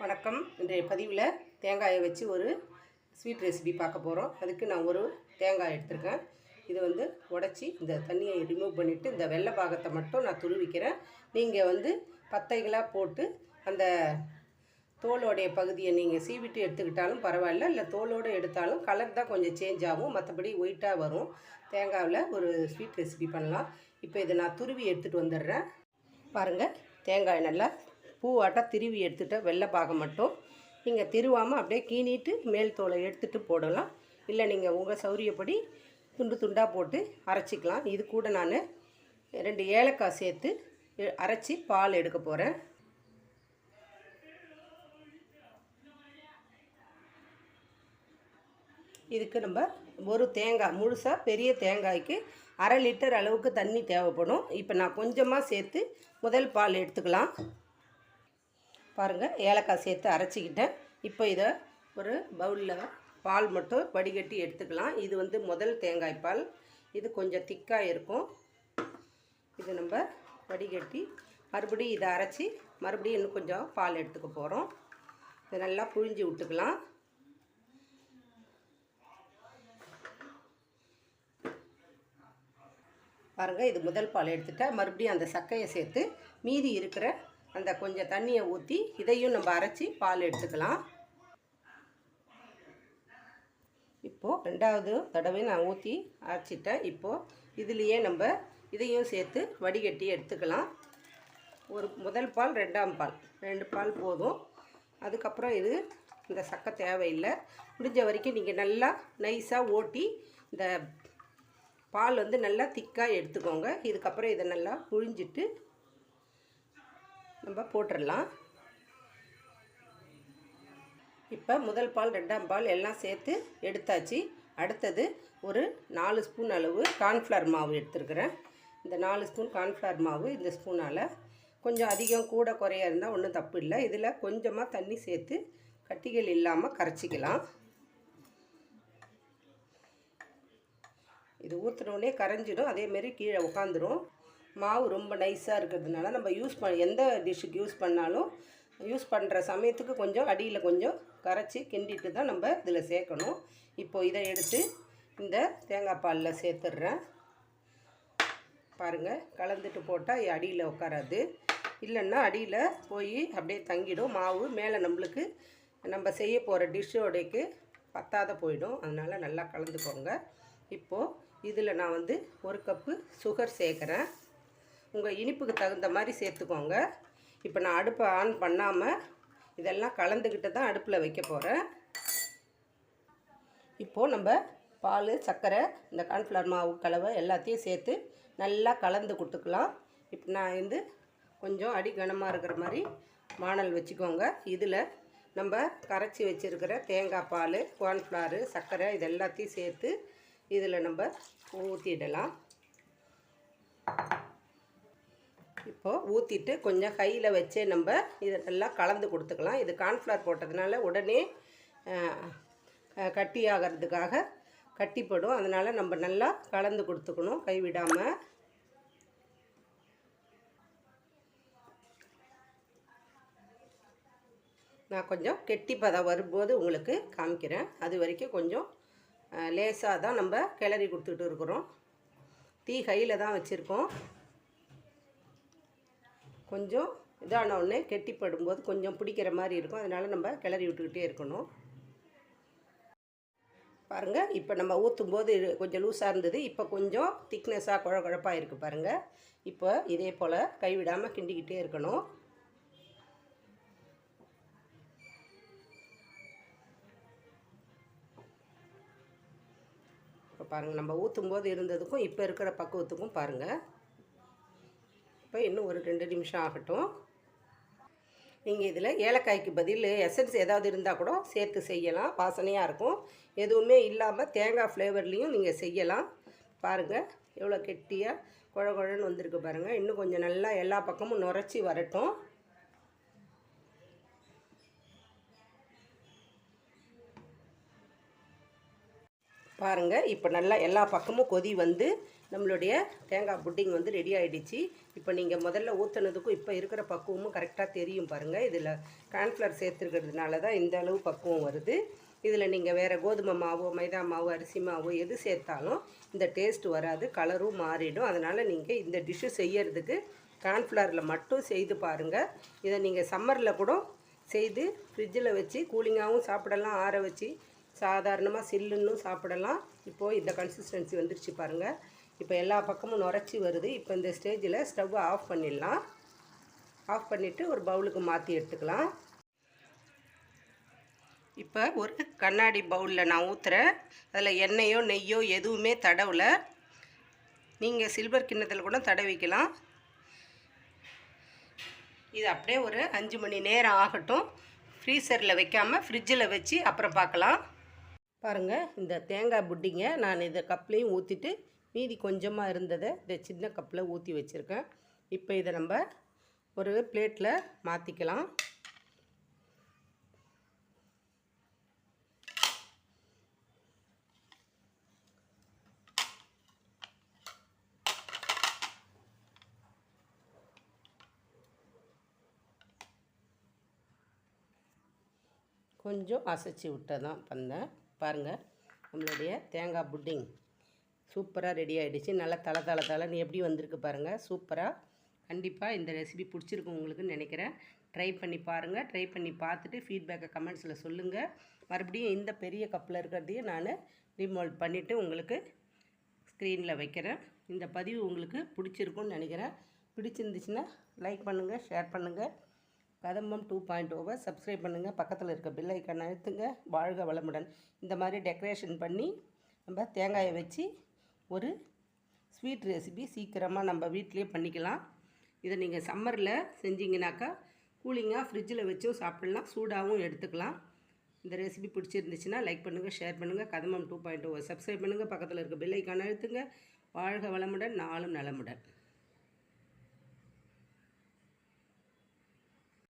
வணக்கம். இன்றைய பதிவில் தேங்காயை வச்சு ஒரு ஸ்வீட் ரெசிபி பார்க்க போகிறோம் அதுக்கு நான் ஒரு தேங்காய் எடுத்திருக்கேன். இது வந்து உடச்சி இந்த தண்ணியை ரிமூவ் பண்ணிவிட்டு இந்த வெள்ளை பாகத்தை மட்டும் நான் துருவிக்கிறேன். நீங்கள் வந்து பத்தைகளாக போட்டு அந்த தோலோடைய பகுதியை நீங்கள் சீவிட்டு எடுத்துக்கிட்டாலும் பரவாயில்ல. இல்லை தோலோடு எடுத்தாலும் கலர் தான் கொஞ்சம் சேஞ்ச் ஆகும். மற்றபடி ஒயிட்டாக வரும். தேங்காவில் ஒரு ஸ்வீட் ரெசிபி பண்ணலாம். இப்போ இதை நான் துருவி எடுத்துகிட்டு வந்துடுறேன். பாருங்கள் தேங்காய் நல்லா பூவாட்டம் திருவி எடுத்துகிட்ட வெள்ளை பாகம் மட்டும். நீங்கள் திருவாமல் அப்படியே கீணிட்டு மேல் தோலை எடுத்துகிட்டு போடலாம். இல்லை நீங்கள் உங்கள் சௌரியப்படி துண்டு துண்டாக போட்டு அரைச்சிக்கலாம். இது கூட நான் ரெண்டு ஏலக்காய் சேர்த்து அரைச்சி பால் எடுக்க போகிறேன் இதுக்கு நம்ம ஒரு தேங்காய் முழுசாக பெரிய தேங்காய்க்கு அரை லிட்டர் அளவுக்கு தண்ணி தேவைப்படும். இப்போ நான் கொஞ்சமாக சேர்த்து முதல் பால் எடுத்துக்கலாம். பாருங்கள் ஏலக்காய் சேர்த்து அரைச்சிக்கிட்டேன். இப்போ இதை ஒரு பவுலில் பால் மட்டும் வடிகட்டி எடுத்துக்கலாம். இது வந்து முதல் தேங்காய் பால். இது கொஞ்சம் திக்காக இருக்கும். இது நம்ம வடிகட்டி மறுபடியும் இதை அரைச்சி மறுபடியும் இன்னும் கொஞ்சம் பால் எடுத்துக்க போகிறோம் இதை நல்லா புழிஞ்சு விட்டுக்கலாம். பாருங்கள் இது முதல் பால் எடுத்துட்டேன். மறுபடியும் அந்த சக்கையை சேர்த்து மீதி இருக்கிற அந்த கொஞ்சம் தண்ணியை ஊற்றி இதையும் நம்ம அரைச்சி பால் எடுத்துக்கலாம். இப்போது ரெண்டாவது தடவை நான் ஊற்றி அரைச்சிட்டேன். இப்போது இதுலேயே நம்ம இதையும் சேர்த்து வடிகட்டி எடுத்துக்கலாம். ஒரு முதல் பால் ரெண்டாம் பால். ரெண்டு பால் போதும். அதுக்கப்புறம் இது இந்த சக்கை தேவையில்லை. முடிஞ்ச வரைக்கும் நீங்கள் நல்லா நைஸாக ஓட்டி இந்த பால் வந்து நல்லா திக்காக எடுத்துக்கோங்க. இதுக்கப்புறம் இதை நல்லா புழிஞ்சிட்டு நம்ம போட்டுடலாம். இப்போ முதல் பால் ரெண்டாம் பால் எல்லாம் சேர்த்து எடுத்தாச்சு. அடுத்தது ஒரு நாலு ஸ்பூன் அளவு கார்ன்ஃப்ளவர் மாவு எடுத்துருக்குறேன். இந்த நாலு ஸ்பூன் கார்ன்ஃப்ளவர் மாவு இந்த ஸ்பூனால். கொஞ்சம் அதிகம் கூட குறையா இருந்தால் ஒன்றும் தப்பு இல்லை. இதில் கொஞ்சமாக தண்ணி சேர்த்து கட்டிகள் இல்லாமல் கரைச்சிக்கலாம். இது ஊற்றுனோடனே கரைஞ்சிடும். அதேமாரி கீழே உட்காந்துரும் மாவு ரொம்ப நைஸாக இருக்கிறதுனால நம்ம யூஸ் பண்ண எந்த டிஷ்ஷுக்கு யூஸ் பண்ணாலும் யூஸ் பண்ணுற சமயத்துக்கு கொஞ்சம் அடியில் கொஞ்சம் கரைச்சி கிண்டிட்டு தான் நம்ம இதில் சேர்க்கணும். இப்போ இதை எடுத்து இந்த தேங்காய் பாலில் சேர்த்துட்றேன். பாருங்கள் கலந்துட்டு போட்டால் அடியில் உட்காராது இல்லைன்னா அடியில் போய் அப்படியே தங்கிடும். மாவு மேலே நம்மளுக்கு நம்ம செய்ய போகிற டிஷ்ஷோடைக்கு பத்தாத போயிடும். அதனால் நல்லா கலந்துக்கோங்க. இப்போது இதில் நான் வந்து ஒரு கப்பு சுகர் சேர்க்குறேன். உங்கள் இனிப்புக்கு தகுந்த மாதிரி சேர்த்துக்கோங்க. இப்போ நான் அடுப்பை ஆன் பண்ணாமல் இதெல்லாம் கலந்துக்கிட்டு தான் அடுப்பில் வைக்க போகிறேன் இப்போது நம்ம பால் சர்க்கரை இந்த கார்ன்ஃப்ளவர் மாவு கலவை எல்லாத்தையும் சேர்த்து நல்லா கலந்து கொடுத்துக்கலாம். இப்போ நான் வந்து கொஞ்சம் அடி கனமாக இருக்கிற மாதிரி மாணல் வச்சுக்கோங்க. இதில் நம்ம கரைச்சி வச்சுருக்கிற தேங்காய் பால் கார்ன்ஃப்ளவர் சர்க்கரை இது எல்லாத்தையும் சேர்த்து இதில் நம்ம ஊற்றிடலாம் இப்போது ஊற்றிட்டு கொஞ்சம் கையில் வச்சே நம்ம இதை நல்லா கலந்து கொடுத்துக்கலாம். இது கார்ன்ஃப்ளவர் போட்டதுனால உடனே கட்டி ஆகிறதுக்காக கட்டிப்படும். அதனால் நம்ம நல்லா கலந்து கொடுத்துக்கணும் கைவிடாமல் நான் கொஞ்சம் கெட்டி பதம் வரும்போது உங்களுக்கு காமிக்கிறேன். அது வரைக்கும் கொஞ்சம் லேசாக தான் நம்ம கிளறி கொடுத்துட்டு இருக்கிறோம். தீ கையில் தான் வச்சுருக்கோம். கொஞ்சம் இதான உடனே கெட்டிப்படும்போது கொஞ்சம் பிடிக்கிற மாதிரி இருக்கும். அதனால் நம்ம கிளறி விட்டுக்கிட்டே இருக்கணும். பாருங்கள் இப்போ நம்ம ஊற்றும் போது கொஞ்சம் லூஸாக இருந்தது. இப்போ கொஞ்சம் திக்னஸாக குழ குழப்பாக இருக்குது பாருங்கள் இப்போ இதே போல் கைவிடாமல் கிண்டிக்கிட்டே இருக்கணும். இப்போ பாருங்கள் நம்ம ஊற்றும் போது இருந்ததுக்கும் இப்போ இருக்கிற பக்குவத்துக்கும் பாருங்கள் இப்போ இன்னும் ஒரு ரெண்டு நிமிஷம் ஆகட்டும். நீங்கள் இதில் ஏலக்காய்க்கு பதில் எசன்ஸ் ஏதாவது இருந்தால் கூட சேர்த்து செய்யலாம். வாசனையாக இருக்கும். எதுவுமே இல்லாமல் தேங்காய் ஃப்ளேவர்லேயும் நீங்கள் செய்யலாம். பாருங்கள் எவ்வளோ கெட்டியாக குழ குழன்னு வந்திருக்கு பாருங்கள் இன்னும் கொஞ்சம் நல்லா எல்லா பக்கமும் நுரைச்சி வரட்டும். பாருங்கள் இப்போ நல்லா எல்லா பக்கமும் கொதி வந்து நம்மளுடைய தேங்காய் புட்டிங் வந்து ரெடி ஆகிடுச்சு இப்போ நீங்கள் முதல்ல ஊற்றுனதுக்கும் இப்போ இருக்கிற பக்குவமும் கரெக்டாக தெரியும் பாருங்கள் இதில் கார்ன்ஃப்ளவர் சேர்த்துருக்கிறதுனால தான் இந்த அளவு பக்குவம் வருது. இதில் நீங்கள் வேறு கோதுமை மாவோ மைதா மாவோ அரிசி மாவோ எது சேர்த்தாலும் இந்த டேஸ்ட் வராது கலரும் மாறிடும். அதனால் நீங்கள் இந்த டிஷ்ஷு செய்யறதுக்கு கார்ன்ஃப்ளவரில் மட்டும் செய்து பாருங்கள் இதை நீங்கள் சம்மரில் கூட செய்து ஃப்ரிட்ஜில் வச்சு கூலிங்காகவும் சாப்பிடலாம் ஆற வச்சு சாதாரணமாக சில்லுன்னு சாப்பிடலாம். இப்போது இந்த கன்சிஸ்டன்சி வந்துருச்சு பாருங்கள் இப்போ எல்லா பக்கமும் நுரைச்சி வருது. இப்போ இந்த ஸ்டேஜில் ஸ்டவ்வை ஆஃப் பண்ணிடலாம். ஆஃப் பண்ணிவிட்டு ஒரு பவுலுக்கு மாற்றி எடுத்துக்கலாம். இப்போ ஒரு கண்ணாடி பவுலில் நான் ஊற்றுறேன் அதில் எண்ணெயோ நெய்யோ எதுவுமே தடவலை. நீங்கள் சில்வர் கிண்ணத்தில் கூட தடவிக்கலாம். இது அப்படியே ஒரு அஞ்சு மணி நேரம் ஆகட்டும். ஃப்ரீசரில் வைக்காமல் ஃப்ரிட்ஜில் வச்சு அப்புறம் பார்க்கலாம். பாருங்கள் இந்த தேங்காய் புட்டிங்க. நான் இதை கப்லேயும் ஊற்றிட்டு மீதி கொஞ்சமாக இருந்ததை இந்த சின்ன கப்பில் ஊற்றி வச்சுருக்கேன். இப்போ இதை நம்ம ஒரு பிளேட்டில் மாற்றிக்கலாம் கொஞ்சம் அசைச்சி விட்டு தான் பண்ணேன். பாருங்கள் நம்மளுடைய தேங்காய் புட்டிங் சூப்பராக ரெடி ஆகிடுச்சு நல்லா தலை தலை தலைன்னு எப்படி வந்திருக்கு பாருங்கள் சூப்பராக கண்டிப்பாக இந்த ரெசிபி பிடிச்சிருக்கும் உங்களுக்குன்னு நினைக்கிறேன். ட்ரை பண்ணி பாருங்கள் ட்ரை பண்ணி பார்த்துட்டு ஃபீட்பேக்கை கமெண்ட்ஸில் சொல்லுங்கள் மறுபடியும் இந்த பெரிய கப்பில் இருக்கிறதையும் நான் ரிமோல்ட் பண்ணிவிட்டு உங்களுக்கு ஸ்க்ரீனில் வைக்கிறேன். இந்த பதிவு உங்களுக்கு பிடிச்சிருக்கும்னு நினைக்கிறேன். பிடிச்சிருந்துச்சுன்னா லைக் பண்ணுங்கள் ஷேர் பண்ணுங்கள் கதம்பம் டூ பாயிண்ட் ஓவர் சப்ஸ்கிரைப் பண்ணுங்கள் பக்கத்தில் இருக்க பில் ஐக்கான் அழுத்துங்க. வாழ்க வளமுடன். இந்த மாதிரி டெக்கரேஷன் பண்ணி நம்ம தேங்காயை வச்சு ஒரு ஸ்வீட் ரெசிபி சீக்கிரமாக நம்ம வீட்டிலே பண்ணிக்கலாம். இதை நீங்கள் சம்மரில் செஞ்சிங்கனாக்கா கூலிங்காக ஃப்ரிட்ஜில் வச்சும் சாப்பிட்லாம். சூடாகவும் எடுத்துக்கலாம். இந்த ரெசிபி பிடிச்சிருந்துச்சுன்னா லைக் பண்ணுங்கள் ஷேர் பண்ணுங்கள் கதமம் டூ பாயிண்ட் ஓவர் சப்ஸ்கிரைப் பண்ணுங்கள் பக்கத்தில் இருக்க பெல் ஐக்கான் அழுத்துங்க. வாழ்க வளமுடன். நாளும் நலமுடன்.